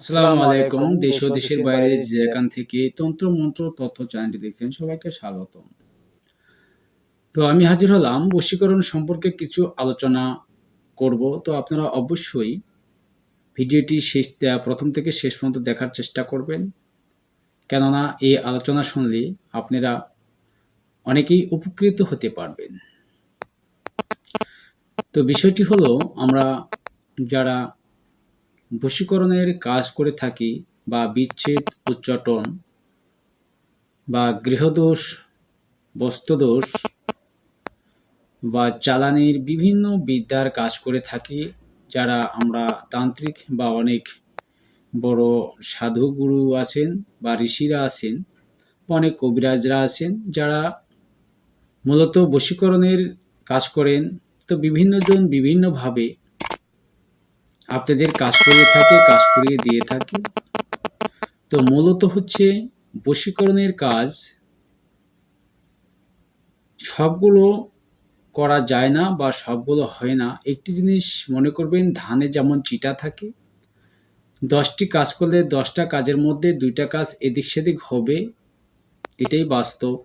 আসসালামু আলাইকুম দেশ ও দেশের বাইরে যেখান থেকে তন্ত্র মন্ত্র তথ্য চ্যানেলটি দেখছেন সবাইকে স্বাগত তো আমি হাজির হলাম বশীকরণ সম্পর্কে কিছু আলোচনা করব। তো আপনারা অবশ্যই ভিডিওটি শেষ প্রথম থেকে শেষ পর্যন্ত দেখার চেষ্টা করবেন। কেননা এই আলোচনা শুনলে আপনারা অনেকেই উপকৃত হতে পারবেন। তো বিষয়টি হলো আমরা যারা বশীকরণের কাজ করে থাকি বা বিচ্ছেদ, উচ্চাটন বা গৃহদোষ, বস্ত্রদোষ বা চালানির বিভিন্ন বিদ্যার কাজ করে থাকি, যারা আমরা তান্ত্রিক বা অনেক বড় সাধু গুরু আছেন বা ঋষিরা আছেন অনেক কবিরাজরা আছেন, যারা মূলত বশীকরণের কাজ করেন। তো বিভিন্নজন বিভিন্নভাবে আপনাদের কাজ করিয়ে থাকে, কাজ করিয়ে দিয়ে থাকে। তো মূলত হচ্ছে বশীকরণের কাজ সবগুলো করা যায় না বা সবগুলো হয় না। একটি জিনিস মনে করবেন, ধানে যেমন চিটা থাকে, দশটি কাজ করলে দশটা কাজের মধ্যে দুইটা কাজ এদিক সেদিক হবে, এটাই বাস্তব।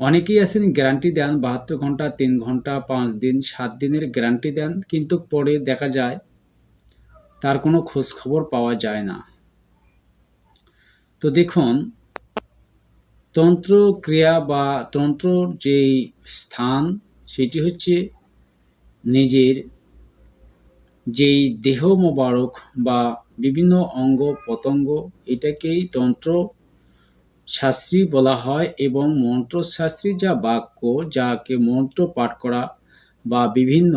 অনেকেই আছেন গ্যারান্টি দেন বাহাত্তর ঘণ্টা, তিন ঘণ্টা, পাঁচ দিন, সাত দিনের গ্যারান্টি দেন, কিন্তু পরে দেখা যায় তার কোনো খোঁজ খবর পাওয়া যায় না। তো দেখুন তন্ত্র ক্রিয়া বা তন্ত্রর যেই স্থান, সেটি হচ্ছে নিজের যেই দেহ মোবারক বা বিভিন্ন অঙ্গ পতঙ্গ এটাকেই তন্ত্র শাস্ত্রী বলা হয় এবং মন্ত্রশাস্ত্রী যা বাক্য যাকে মন্ত্র পাঠ করা বা বিভিন্ন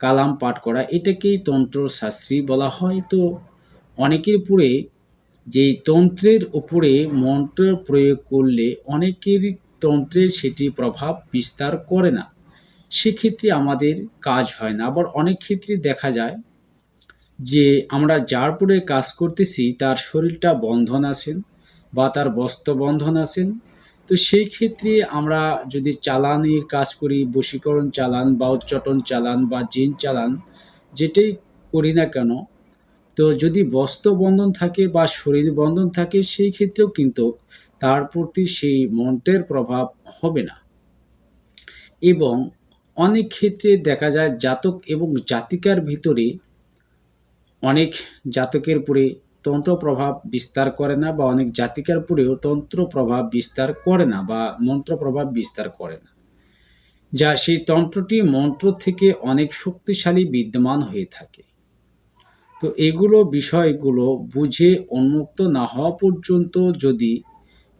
কালাম পাঠ করা, এটাকেই তন্ত্রশাস্ত্রী বলা হয়। তো অনেকের উপরে যেই তন্ত্রের উপরে মন্ত্র প্রয়োগ করলে অনেকের তন্ত্রের সেটি প্রভাব বিস্তার করে না। সেক্ষেত্রে আমাদের কাজ হয় না। আবার অনেক ক্ষেত্রে দেখা যায় যে আমরা যার পরে কাজ করতেছি, তার শরীরটা বন্ধন আছেন বা তার বস্ত্রবন্ধন আছেন। তো সেই ক্ষেত্রে আমরা যদি চালানির কাজ করি, বশীকরণ চালান বা উচ্চটন চালান বা জিন চালান, যেটাই করি না কেন, তো যদি বস্ত্র বন্ধন থাকে বা শরীর বন্ধন থাকে, সেই ক্ষেত্রেও কিন্তু তার প্রতি সেই মন্ত্রের প্রভাব হবে না। এবং অনেক ক্ষেত্রে দেখা যায়, জাতক এবং জাতিকার ভিতরে অনেক জাতকের উপরে তন্ত্র প্রভাব বিস্তার করে না বা অনেক জাতিকার উপরেও তন্ত্র প্রভাব বিস্তার করে না বা মন্ত্র প্রভাব বিস্তার করে না। যা সেই তন্ত্রটি মন্ত্র থেকে অনেক শক্তিশালী, বিদ্যমান হয়ে থাকে। তো এগুলো বিষয়গুলো বুঝে উন্মুক্ত না হওয়া পর্যন্ত যদি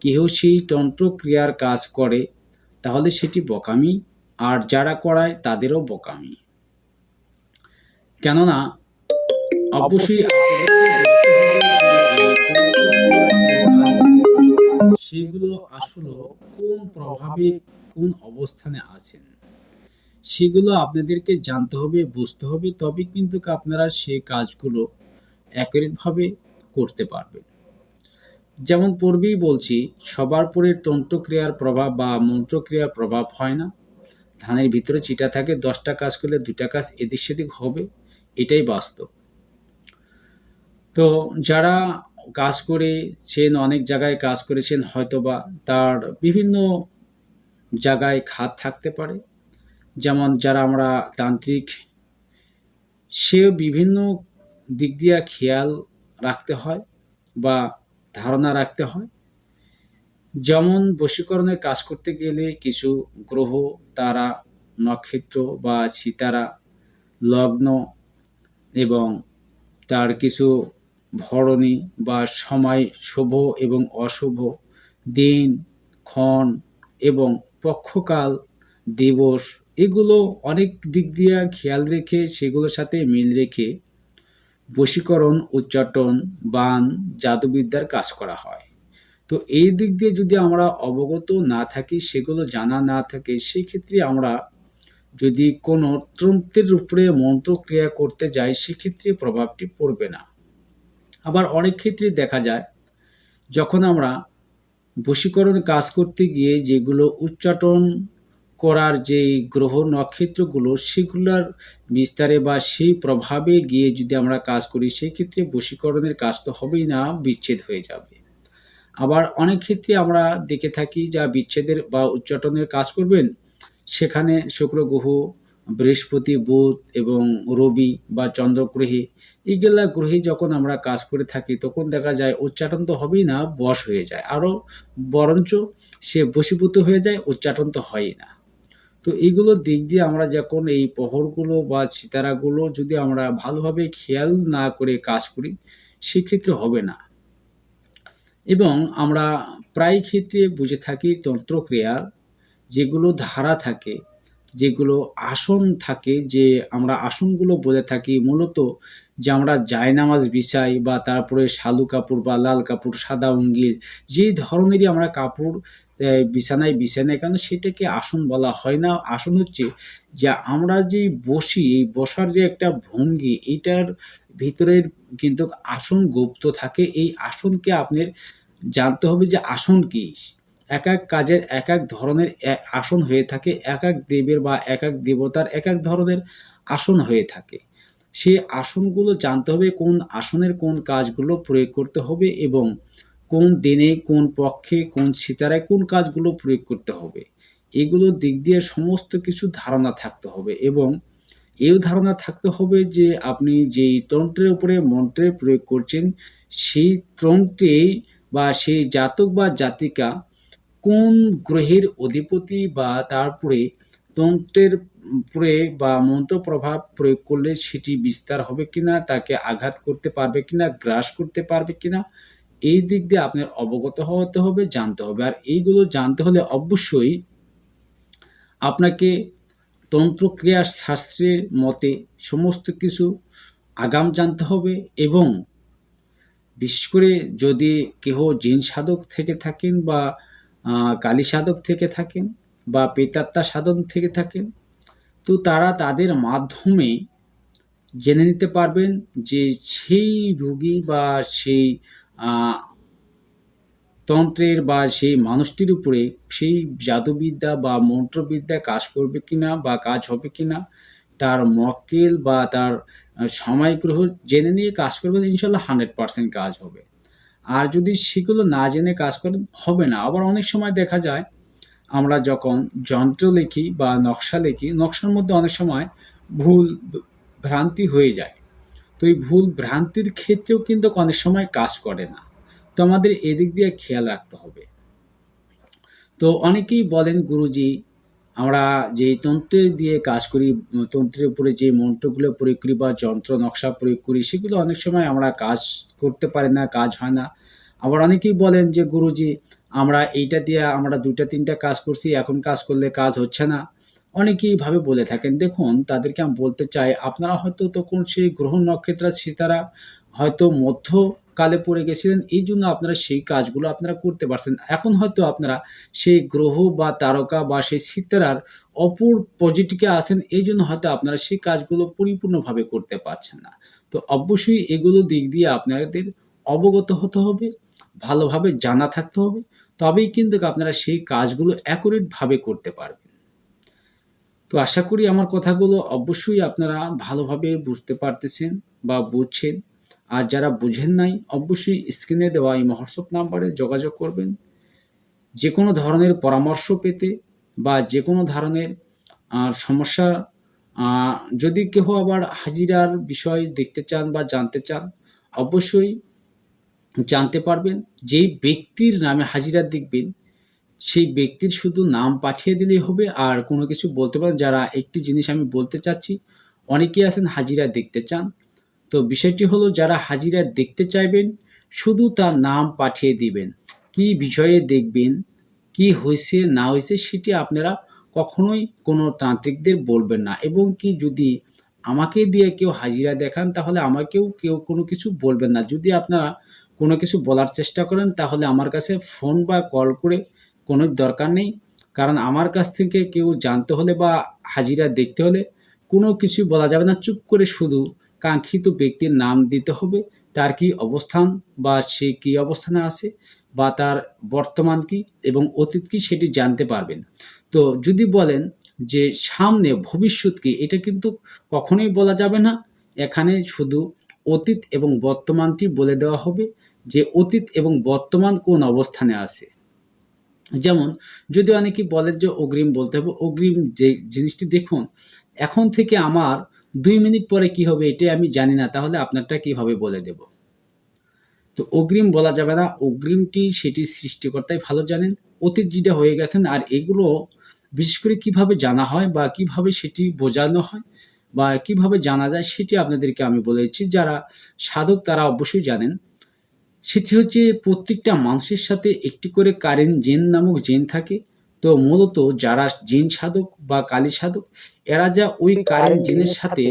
কেহ সেই তন্ত্রক্রিয়ার কাজ করে, তাহলে সেটি বোকামি, আর যারা করায় তাদেরও বোকামি। কেননা অবশ্যই। সেগুলো আসলে কোন প্রভাবে কোন অবস্থানে আছেন? সেগুলো আপনাদেরকে জানতে হবে, বুঝতে হবে, তবে কিন্তু আপনারা সে কাজগুলো অ্যাকুরেটভাবে করতে পারবেন। যেমন পূর্বেই বলছি, সবার পরে তন্ত্রক্রিয়ার প্রভাব বা মন্ত্রক্রিয়ার প্রভাব হয় না। ধানের ভিতরে চিটা থাকে, দশটা কাজ করলে দুটা কাজ এদিক সেদিক হবে, এটাই বাস্তব। তো যারা কাজ করেছেন অনেক জায়গায় কাজ করেছেন হয়তোবা তার বিভিন্ন জায়গায় খাত থাকতে পারে। যেমন যারা আমরা তান্ত্রিক, সেও বিভিন্ন দিক দিয়ে খেয়াল রাখতে হয় বা ধারণা রাখতে হয়। যেমন বশীকরণের কাজ করতে গেলে কিছু গ্রহ, তারা নক্ষত্র বা সিতারা, লগ্ন এবং তার কিছু ভরণী বা সময় শুভ এবং অশুভ দিন, ক্ষণ এবং পক্ষকাল, দিবস, এগুলো অনেক দিক দিয়ে খেয়াল রেখে সেগুলোর সাথে মিল রেখে বশীকরণ উচ্চাটন বান, জাদুবিদ্যার কাজ করা হয়। তো এই দিক দিয়ে যদি আমরা অবগত না থাকি, সেগুলো জানা না থাকে, সেক্ষেত্রে আমরা যদি কোনো তন্ত্রের উপরে মন্ত্রক্রিয়া করতে যাই, সেক্ষেত্রে প্রভাবটি পড়বে না। আবার অনেক ক্ষেত্রে দেখা যায়, যখন আমরা বশীকরণ কাজ করতে গিয়ে যেগুলো উচ্চাটন করার যে গ্রহ নক্ষত্রগুলো, সেগুলোর বিস্তারে বা সেই প্রভাবে গিয়ে যদি আমরা কাজ করি, সেক্ষেত্রে বশীকরণের কাজ তো হবেই না, বিচ্ছেদ হয়ে যাবে। আবার অনেক ক্ষেত্রে আমরা দেখে থাকি, যা বিচ্ছেদের বা উচ্চাটনের কাজ করবেন, সেখানে শুক্র, গ্রহ বৃহস্পতি, বুধ এবং রবি বা চন্দ্রগ্রহে এইগুলা গ্রহে যখন আমরা কাজ করে থাকি, তখন দেখা যায় উচ্চাটন তো হবেই না, বশ হয়ে যায়। আরও বরঞ্চ সে বশীভূত হয়ে যায় উচ্চাটন তো হয়ই না। তো এইগুলো দিক দিয়ে আমরা যখন এই প্রহরগুলো বা সিতারাগুলো যদি আমরা ভালোভাবে খেয়াল না করে কাজ করি, সেক্ষেত্রে হবে না। এবং আমরা প্রায় ক্ষেত্রে বুঝে থাকি তন্ত্রক্রিয়ার যেগুলো ধারা থাকে যেগুলো আসন থাকে, যে আমরা আসনগুলো বলে থাকি, মূলত যে আমরা জায়নামাজ বিছাই বা তারপরে শালু কাপড় বা লাল কাপড়, সাদা অঙ্গির যে ধরনেরই আমরা কাপড় বিছানায় বিছানায় কেন সেটাকে আসন বলা হয় না। আসন হচ্ছে যে আমরা যে বসি, এই বসার যে একটা ভঙ্গি, এটার ভিতরের কিন্তু আসন গুপ্ত থাকে। এই আসনকে আপনার জানতে হবে যে আসন কি? এক এক কাজের এক এক ধরনের আসন হয়ে থাকে এক এক দেবের বা এক এক দেবতার এক এক ধরনের আসন হয়ে থাকে। সেই আসনগুলো জানতে হবে কোন আসনের কোন কাজগুলো প্রয়োগ করতে হবে এবং কোন দিনে, কোন পক্ষে, কোন সিতারায় কোন কাজগুলো প্রয়োগ করতে হবে। এগুলোর দিক দিয়ে সমস্ত কিছু ধারণা থাকতে হবে এবং এও ধারণা থাকতে হবে যে আপনি যেই তন্ত্রের উপরে মন্ত্রের প্রয়োগ করছেন, সেই তন্ত্রে বা সেই জাতক বা জাতিকা কোন গ্রহের অধিপতি বা তারপরে তন্ত্রের উপরে বা মন্ত্র প্রভাব প্রয়োগ করলে সেটি বিস্তার হবে কিনা, তাকে আঘাত করতে পারবে কিনা, গ্রাস করতে পারবে কিনা, এই দিক দিয়ে আপনার অবগত হতে হবে, জানতে হবে। আর এইগুলো জানতে হলে অবশ্যই আপনাকে তন্ত্রক্রিয়া শাস্ত্রের মতে সমস্ত কিছু আগাম জানতে হবে এবং বিশেষ করে যদি কেহ জিন সাধক থেকে থাকেন বা কালী সাধক থেকে থাকেন বা পেতাত্তা সাধন থেকে থাকেন তো তারা তাদের মাধ্যমে জেনে নিতে পারবেন যে সেই রোগী বা সেই তন্ত্রের বা সেই মানুষটির উপরে সেই জাদুবিদ্যা বা মন্ত্রবিদ্যা কাজ করবে কিনা বা কাজ হবে কিনা তার মক্কেল বা তার আহ, সময় গ্রহ জেনে নিয়ে কাজ করবেন ইনশাল্লাহ হান্ড্রেড পার্সেন্ট কাজ হবে। আর যদি সেগুলো না জেনে কাজ করেন, হবে না। আবার অনেক সময় দেখা যায়, আমরা যখন যন্ত্র লিখি বা নকশা লিখি, নকশার মধ্যে অনেক সময় ভুল ভ্রান্তি হয়ে যায়। তো এই ভুল ভ্রান্তির ক্ষেত্রেও কিন্তু অনেক সময় কাজ করে না। তো আমাদের এদিক দিয়ে খেয়াল রাখতে হবে। তো অনেকেই বলেন, গুরুজি আমরা যে তন্ত্র দিয়ে কাজ করি, তন্ত্রের উপরে যে মন্ত্রগুলো প্রয়োগ করি বা যন্ত্র, নকশা প্রয়োগ করি, সেগুলো অনেক সময় আমরা কাজ করতে পারি না, কাজ হয় না। আবার অনেকেই বলেন যে, গুরুজি, আমরা এইটা দিয়ে আমরা দুইটা, তিনটা কাজ করছি, এখন কাজ করলে কাজ হচ্ছে না। অনেকেই ভাবে বলে থাকেন। দেখুন, তাদেরকে আমি বলতে চাই, আপনারা হয়তো তখন সেই গ্রহ নক্ষত্র সিতারা, হয়তো মধ্যকালে পড়ে গেছিলেন, এই জন্য আপনারা সেই কাজগুলো আপনারা করতে পারছেন। এখন হয়তো আপনারা সেই গ্রহ বা তারকা বা সেই সিতারার অপর পজিটিভে আসেন এই জন্য হয়তো আপনারা সেই কাজগুলো পরিপূর্ণভাবে করতে পারছেন না। তো অবশ্যই এগুলো দিক দিয়ে আপনাদের অবগত হতে হবে, ভালোভাবে জানা থাকতে হবে, তবেই কিন্তু আপনারা সেই কাজগুলো অ্যাকুরেটভাবে করতে পারবেন। তো আশা করি আমার কথাগুলো অবশ্যই আপনারা ভালোভাবে বুঝতে পারতেছেন বা বুঝছেন। আর যারা বুঝেন নাই, অবশ্যই স্ক্রিনে দেওয়া এই মহর্ষব নাম্বারে যোগাযোগ করবেন। যে কোনো ধরনের পরামর্শ পেতে বা যে কোনো ধরনের সমস্যা যদি কেউ আবার হাজিরার বিষয় দেখতে চান বা জানতে চান, অবশ্যই জানতে পারবেন। যেই ব্যক্তির নামে হাজিরা দেখবেন, সেই ব্যক্তির শুধু নাম পাঠিয়ে দিলেই হবে। আর কোনো কিছু বলতে পারেন, যারা একটি জিনিস আমি বলতে চাচ্ছি, অনেকেই আছেন হাজিরা দেখতে চান। তো বিষয়টি হলো, যারা হাজিরা দেখতে চাইবেন, শুধু তার নাম পাঠিয়ে দিবেন। কি বিষয়ে দেখবেন, কি হয়েছে, না হয়েছে, সেটি আপনারা কখনোই কোনো তান্ত্রিকদের বলবেন না। এবং কি যদি আমাকে দিয়ে কেউ হাজিরা দেখান, তাহলে আমাকেও কেউ কোনো কিছু বলবেন না। যদি আপনারা কোনো কিছু বলার চেষ্টা করেন, তাহলে আমার কাছে ফোন বা কল করে কোনো দরকার নেই। কারণ আমার কাছ থেকে কেউ জানতে হলে বা হাজিরা দেখতে হলে কোনো কিছু বলা যাবে না। চুপ করে শুধু কাঙ্ক্ষিত ব্যক্তির নাম দিতে হবে। তার কি অবস্থান বা সে কি অবস্থানে আছে বা তার বর্তমান কি এবং অতীত কি সেটি জানতে পারবেন। তো যদি বলেন যে সামনে ভবিষ্যৎ কি, এটা কিন্তু কখনোই বলা যাবে না। এখানে শুধু অতীত এবং বর্তমানটি বলে দেওয়া হবে যে অতীত এবং বর্তমান কোন অবস্থানে আছে। যেমন যদি অনেকে বলেন যে অগ্রিম বলতে হবে, অগ্রিম যে জিনিসটি দেখুন, এখন থেকে আমার দুই মিনিট পরে কি হবে এটাই আমি জানি না, তাহলে আপনারটা কীভাবে বলে দেব? তো অগ্রিম বলা যাবে না, অগ্রিমটি সেটি সৃষ্টিকর্তাই ভালো জানেন অতীত যেটা হয়ে গেছেন, আর এগুলো বিশেষ করে কীভাবে জানা হয় বা কীভাবে সেটি বোঝানো হয় বা কীভাবে জানা যায় সেটি আপনাদেরকে আমি বলেছি যারা সাধক তারা অবশ্যই জানেন, সেটি হচ্ছে প্রত্যেকটা মানুষের সাথে একটি করে কারেন্ট জেন নামক জেন থাকে। তো মূলত যারা জিন সাধক বা কালী সাধক এরা যা ওই কারেন্ট জিনের সাথে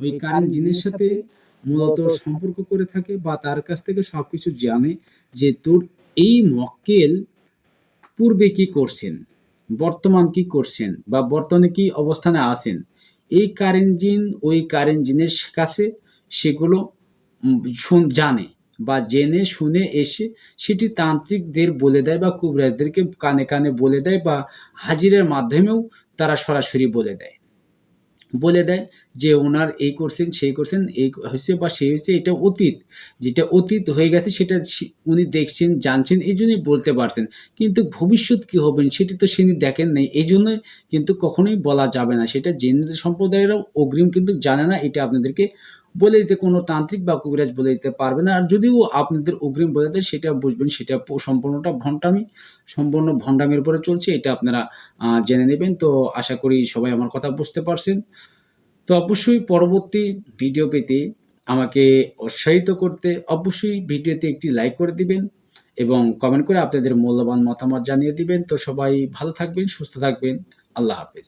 ওই কারেন্ট জিনের সাথে মূলত সম্পর্ক করে থাকে বা তার কাছ থেকে সবকিছু জানে যে তোর এই মক্কেল পূর্বে কি করছেন বর্তমান কি করছেন বা বর্তমানে কি অবস্থানে আছেন। এই কারেন্ট জিন ওই কারেন্ট জিনের কাছে সেগুলো জানে। বা জেনে শুনে এসে সেটি তান্ত্রিকদের বলে দেয় বা কুবরাজদেরকে কানে কানে বলে দেয় বা হাজিরের মাধ্যমেও তারা সরাসরি বলে দেয়। বলে দেয় যে ওনার এই করছেন, সেই করছেন, এই হয়েছে বা সেই হয়েছে, এটা অতীত। যেটা অতীত হয়ে গেছে সেটা উনি দেখছেন, জানছেন, এই জন্যই বলতে পারছেন। কিন্তু ভবিষ্যৎ কি হবেন সেটি তো তিনি দেখেন নাই। এই জন্যই কিন্তু কখনোই বলা যাবে না। সেটা জেন সম্প্রদায়েরাও অগ্রিম কিন্তু জানে না, এটা আপনাদেরকে বলে দিতে, কোনো তান্ত্রিক বা কবিরাজ বলে দিতে পারবে না। আর যদিও আপনাদের অগ্রিম বলে দেয়, সেটা বুঝবেন, সেটা সম্পূর্ণটা ভণ্ডামি, সম্পূর্ণ ভণ্ডামির উপরে চলছে, এটা আপনারা জেনে নেবেন। তো আশা করি সবাই আমার কথা বুঝতে পারছেন। তো অবশ্যই পরবর্তী ভিডিও পেতে আমাকে উৎসাহিত করতে অবশ্যই ভিডিওতে একটি লাইক করে দিবেন এবং কমেন্ট করে আপনাদের মূল্যবান মতামত জানিয়ে দিবেন। তো সবাই ভালো থাকবেন, সুস্থ থাকবেন। আল্লাহ হাফেজ।